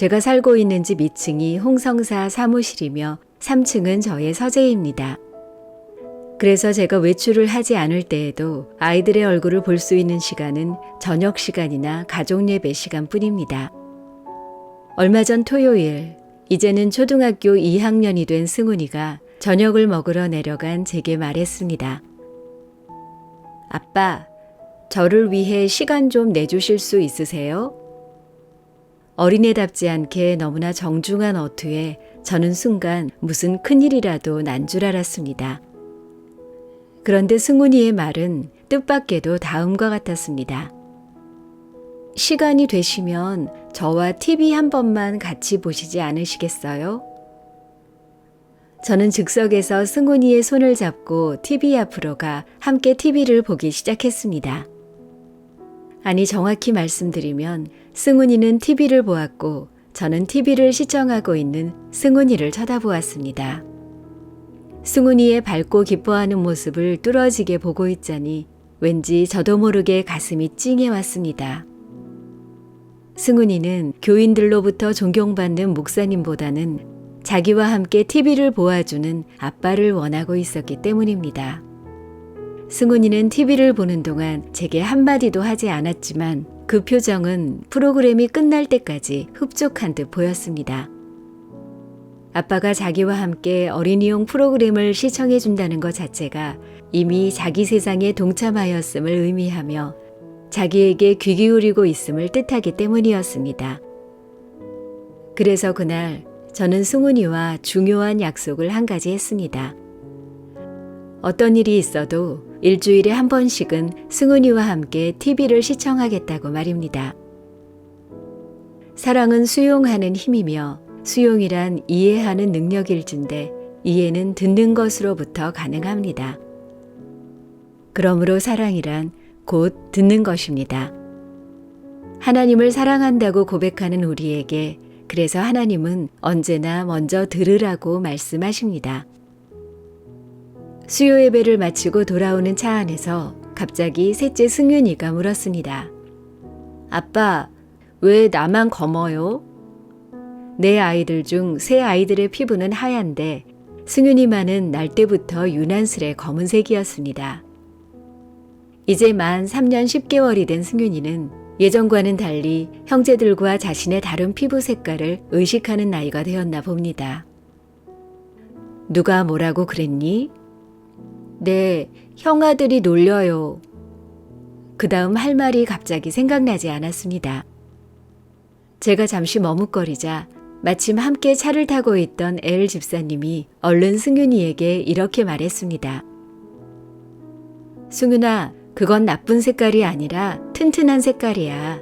제가 살고 있는 집 2층이 홍성사 사무실이며 3층은 저의 서재입니다. 그래서 제가 외출을 하지 않을 때에도 아이들의 얼굴을 볼 수 있는 시간은 저녁 시간이나 가족 예배 시간 뿐입니다. 얼마 전 토요일, 이제는 초등학교 2학년이 된 승훈이가 저녁을 먹으러 내려간 제게 말했습니다. 아빠, 저를 위해 시간 좀 내주실 수 있으세요? 어린애답지 않게 너무나 정중한 어투에 저는 순간 무슨 큰일이라도 난 줄 알았습니다. 그런데 승훈이의 말은 뜻밖에도 다음과 같았습니다. 시간이 되시면 저와 TV 한 번만 같이 보시지 않으시겠어요? 저는 즉석에서 승훈이의 손을 잡고 TV 앞으로 가 함께 TV를 보기 시작했습니다. 아니, 정확히 말씀드리면 승훈이는 TV를 보았고 저는 TV를 시청하고 있는 승훈이를 쳐다보았습니다. 승훈이의 밝고 기뻐하는 모습을 뚫어지게 보고 있자니 왠지 저도 모르게 가슴이 찡해 왔습니다. 승훈이는 교인들로부터 존경받는 목사님보다는 자기와 함께 TV를 보아주는 아빠를 원하고 있었기 때문입니다. 승훈이는 TV를 보는 동안 제게 한마디도 하지 않았지만 그 표정은 프로그램이 끝날 때까지 흡족한 듯 보였습니다. 아빠가 자기와 함께 어린이용 프로그램을 시청해 준다는 것 자체가 이미 자기 세상에 동참하였음을 의미하며 자기에게 귀 기울이고 있음을 뜻하기 때문이었습니다. 그래서 그날 저는 승훈이와 중요한 약속을 한 가지 했습니다. 어떤 일이 있어도 일주일에 한 번씩은 승훈이와 함께 TV를 시청하겠다고 말입니다. 사랑은 수용하는 힘이며 수용이란 이해하는 능력일진데 이해는 듣는 것으로부터 가능합니다. 그러므로 사랑이란 곧 듣는 것입니다. 하나님을 사랑한다고 고백하는 우리에게 그래서 하나님은 언제나 먼저 들으라고 말씀하십니다. 수요 예배를 마치고 돌아오는 차 안에서 갑자기 셋째 승윤이가 물었습니다. 아빠, 왜 나만 검어요? 내 아이들 중 세 아이들의 피부는 하얀데 승윤이만은 날 때부터 유난스레 검은색이었습니다. 이제 만 3년 10개월이 된 승윤이는 예전과는 달리 형제들과 자신의 다른 피부 색깔을 의식하는 나이가 되었나 봅니다. 누가 뭐라고 그랬니? 네, 형아들이 놀려요. 그 다음 할 말이 갑자기 생각나지 않았습니다. 제가 잠시 머뭇거리자 마침 함께 차를 타고 있던 엘 집사님이 얼른 승윤이에게 이렇게 말했습니다. 승윤아, 그건 나쁜 색깔이 아니라 튼튼한 색깔이야.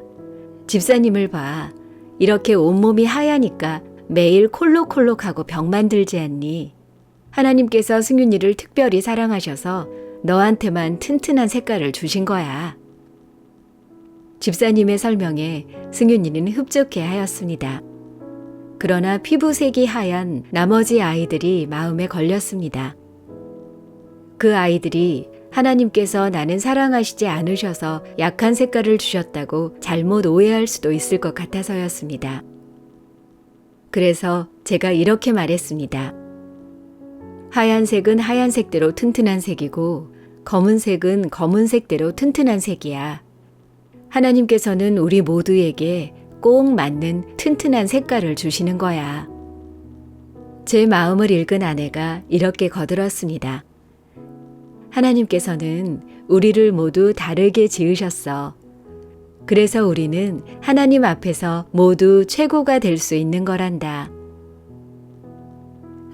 집사님을 봐. 이렇게 온몸이 하얘니까 매일 콜록콜록하고 병 만 들지 않니? 하나님께서 승윤이를 특별히 사랑하셔서 너한테만 튼튼한 색깔을 주신 거야. 집사님의 설명에 승윤이는 흡족해 하였습니다. 그러나 피부색이 하얀 나머지 아이들이 마음에 걸렸습니다. 그 아이들이 하나님께서 나는 사랑하시지 않으셔서 약한 색깔을 주셨다고 잘못 오해할 수도 있을 것 같아서였습니다. 그래서 제가 이렇게 말했습니다. 하얀색은 하얀색대로 튼튼한 색이고 검은색은 검은색대로 튼튼한 색이야. 하나님께서는 우리 모두에게 꼭 맞는 튼튼한 색깔을 주시는 거야. 제 마음을 읽은 아내가 이렇게 거들었습니다. 하나님께서는 우리를 모두 다르게 지으셨어. 그래서 우리는 하나님 앞에서 모두 최고가 될 수 있는 거란다.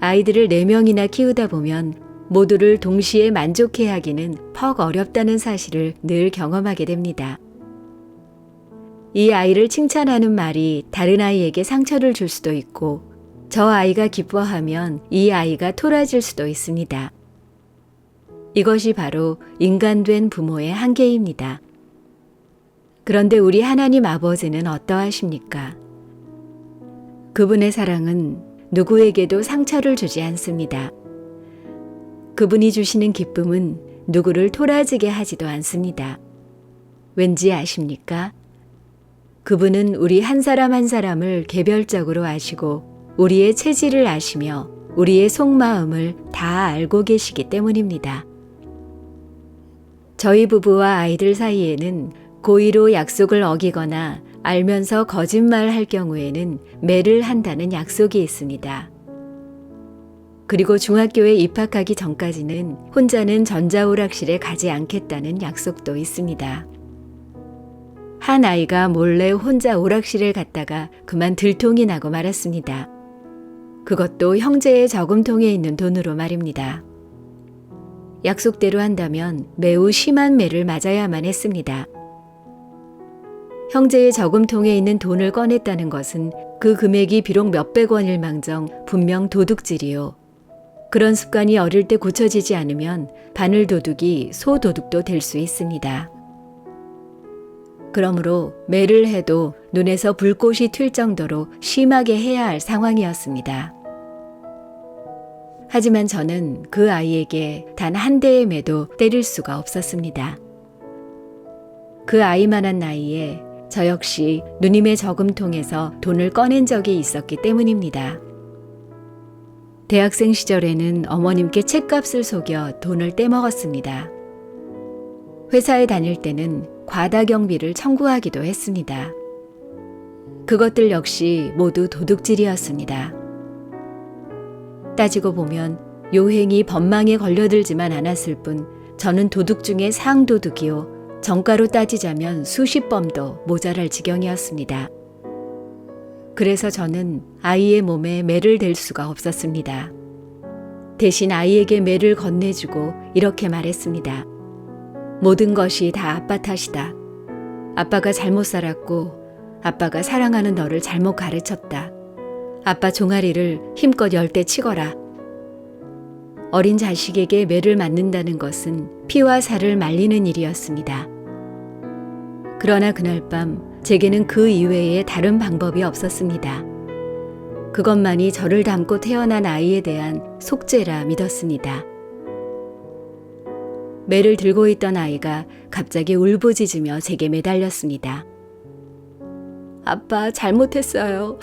아이들을 4명이나 키우다 보면 모두를 동시에 만족해 하기는 퍽 어렵다는 사실을 늘 경험하게 됩니다. 이 아이를 칭찬하는 말이 다른 아이에게 상처를 줄 수도 있고 저 아이가 기뻐하면 이 아이가 토라질 수도 있습니다. 이것이 바로 인간된 부모의 한계입니다. 그런데 우리 하나님 아버지는 어떠하십니까? 그분의 사랑은 누구에게도 상처를 주지 않습니다. 그분이 주시는 기쁨은 누구를 토라지게 하지도 않습니다. 왠지 아십니까? 그분은 우리 한 사람 한 사람을 개별적으로 아시고 우리의 체질을 아시며 우리의 속마음을 다 알고 계시기 때문입니다. 저희 부부와 아이들 사이에는 고의로 약속을 어기거나 알면서 거짓말 할 경우에는 매를 한다는 약속이 있습니다. 그리고 중학교에 입학하기 전까지는 혼자는 전자오락실에 가지 않겠다는 약속도 있습니다. 한 아이가 몰래 혼자 오락실을 갔다가 그만 들통이 나고 말았습니다. 그것도 형제의 저금통에 있는 돈으로 말입니다. 약속대로 한다면 매우 심한 매를 맞아야만 했습니다. 형제의 저금통에 있는 돈을 꺼냈다는 것은 그 금액이 비록 몇백 원일 망정 분명 도둑질이요. 그런 습관이 어릴 때 고쳐지지 않으면 바늘 도둑이 소 도둑도 될 수 있습니다. 그러므로 매를 해도 눈에서 불꽃이 튈 정도로 심하게 해야 할 상황이었습니다. 하지만 저는 그 아이에게 단 한 대의 매도 때릴 수가 없었습니다. 그 아이만한 나이에 저 역시 누님의 저금통에서 돈을 꺼낸 적이 있었기 때문입니다. 대학생 시절에는 어머님께 책값을 속여 돈을 떼먹었습니다. 회사에 다닐 때는 과다 경비를 청구하기도 했습니다. 그것들 역시 모두 도둑질이었습니다. 따지고 보면 요행이 법망에 걸려들지만 않았을 뿐 저는 도둑 중에 상도둑이요. 정가로 따지자면 수십 범도 모자랄 지경이었습니다. 그래서 저는 아이의 몸에 매를 댈 수가 없었습니다. 대신 아이에게 매를 건네주고 이렇게 말했습니다. 모든 것이 다 아빠 탓이다. 아빠가 잘못 살았고 아빠가 사랑하는 너를 잘못 가르쳤다. 아빠 종아리를 힘껏 열때 치거라. 어린 자식에게 매를 맞는다는 것은 피와 살을 말리는 일이었습니다. 그러나 그날 밤 제게는 그 이외에 다른 방법이 없었습니다. 그것만이 저를 닮고 태어난 아이에 대한 속죄라 믿었습니다. 매를 들고 있던 아이가 갑자기 울부짖으며 제게 매달렸습니다. 아빠, 잘못했어요.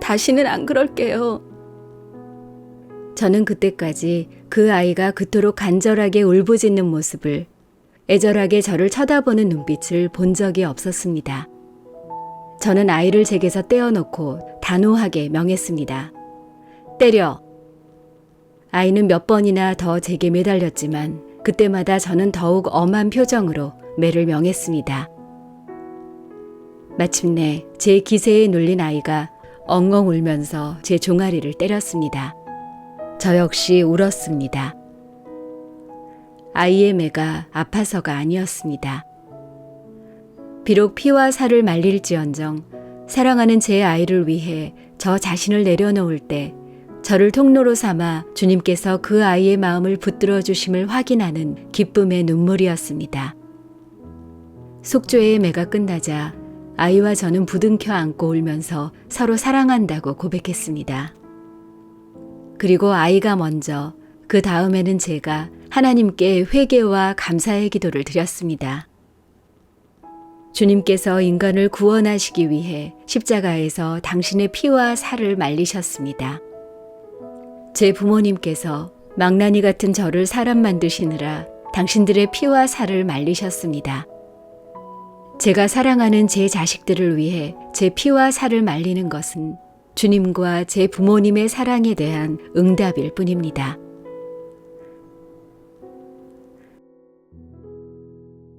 다시는 안 그럴게요. 저는 그때까지 그 아이가 그토록 간절하게 울부짖는 모습을 애절하게 저를 쳐다보는 눈빛을 본 적이 없었습니다. 저는 아이를 제게서 떼어놓고 단호하게 명했습니다. 때려! 아이는 몇 번이나 더 제게 매달렸지만 그때마다 저는 더욱 엄한 표정으로 매를 명했습니다. 마침내 제 기세에 눌린 아이가 엉엉 울면서 제 종아리를 때렸습니다. 저 역시 울었습니다. 아이의 매가 아파서가 아니었습니다. 비록 피와 살을 말릴지언정 사랑하는 제 아이를 위해 저 자신을 내려놓을 때 저를 통로로 삼아 주님께서 그 아이의 마음을 붙들어 주심을 확인하는 기쁨의 눈물이었습니다. 속죄의 매가 끝나자 아이와 저는 부둥켜 안고 울면서 서로 사랑한다고 고백했습니다. 그리고 아이가 먼저 그 다음에는 제가 하나님께 회개와 감사의 기도를 드렸습니다. 주님께서 인간을 구원하시기 위해 십자가에서 당신의 피와 살을 말리셨습니다. 제 부모님께서 망나니 같은 저를 사람 만드시느라 당신들의 피와 살을 말리셨습니다. 제가 사랑하는 제 자식들을 위해 제 피와 살을 말리는 것은 주님과 제 부모님의 사랑에 대한 응답일 뿐입니다.